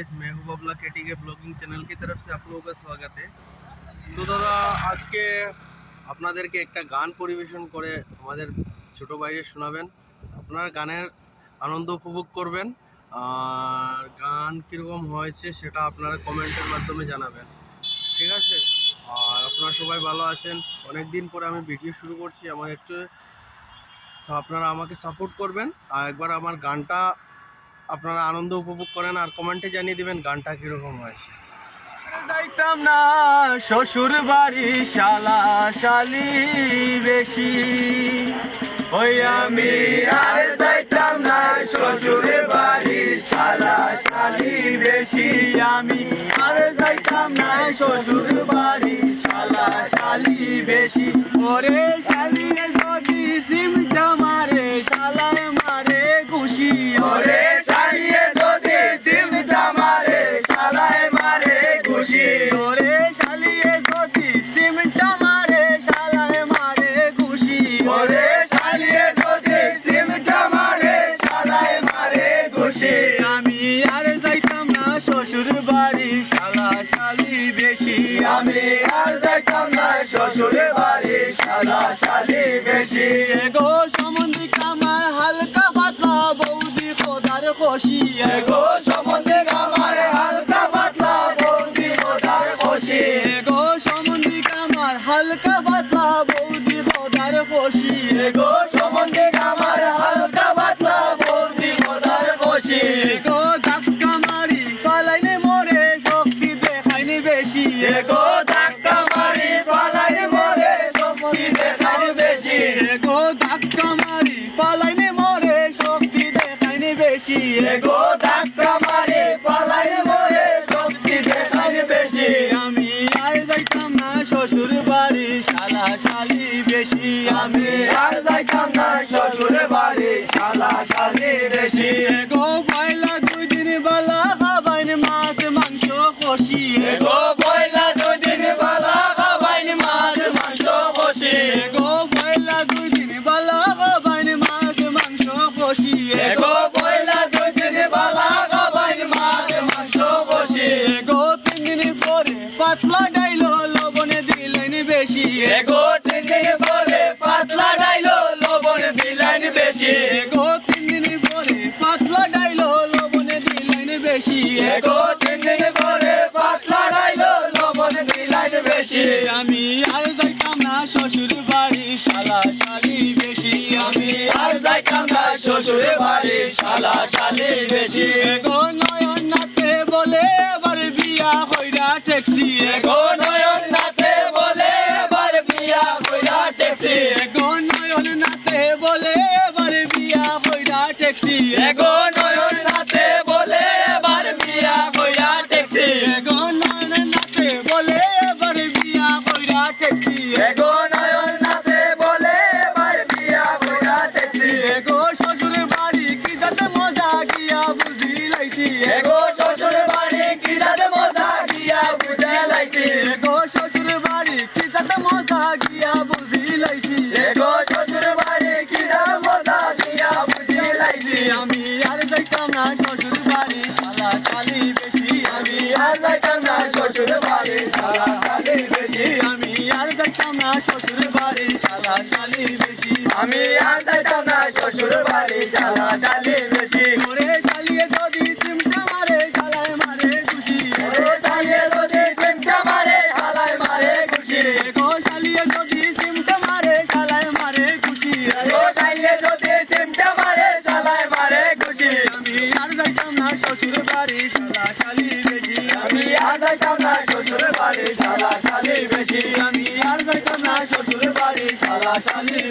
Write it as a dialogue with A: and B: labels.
A: Guys मैं हूं Babla KT के ब्लॉगिंग चैनल की तरफ से आप लोगों का स्वागत है তো দাদা আজকে আপনাদেরকে একটা গান পরিবেশন করে আমাদের ছোট বাইরে শোনাবেন আপনারা গানের আনন্দ উপভোগ করবেন আর গান কীরকম হয়েছে সেটা আপনারা কমেন্টের মাধ্যমে জানাবেন ঠিক আছে আর আপনারা সবাই ভালো আছেন অনেক দিন পরে আমি ভিডিও শুরু করছি আমার একটু তো আপনারা আমাকে সাপোর্ট করবেন আর একবার আমার গানটা আপনারা আনন্দ উপভোগ করেন আর কমেন্টে জানিয়ে দিবেন গানটা কীরকম হয়েছে।
B: যাইতাম না, শ্বশুর বাড়ি, শালা শালি বেশি। ওই আমি আর যাইতাম না, শ্বশুর বাড়ি, শালা শালি বেশি। আমি আর যাইতাম না, শ্বশুর বাড়ি, শালা শালি বেশি। ওরে শালি যদি সিমটা মারে, শালায় মারে খুশি। ওরে আমি আর না শ্বশুরে বাড়ি শালা শালি বেশি। গো সম্বন্ধে আমার হালকা পাতলা বৌদি খোদার খুশি গো সম্বন্ধে কামার হালকা পাতলা বৌদি খোদার খুশি গো সম্বন্ধে কামার হালকা বেশি এগো ধাক্কা মারে পালাই মরে শক্তি দেখাইনি বেশি। আমি আর যাইতাম না শ্বশুর বাড়ি শালা শালি বেশি আমি। আর যাইতাম না শ্বশুর বাড়ি শালা শালি বেশি। পাতলা ডাইলো লবণে দিলেন বেশি। এগো তিন দিন পরে পাতলা ডাইলো লবণে দিলেন বেশি। এগো তিন দিন পরে পাতলা ডাইলো লবণে দিলেন বেশি। এগো তিন দিন পরে পাতলা ডাইলো লবণে দিলেন বেশি। আমি আর যাইতাম না শ্বশুর বাড়ি শালা শালি বেশি। আমি আর যাইতাম না শ্বশুর বাড়ি শালা শালি বেশি। আমি আমি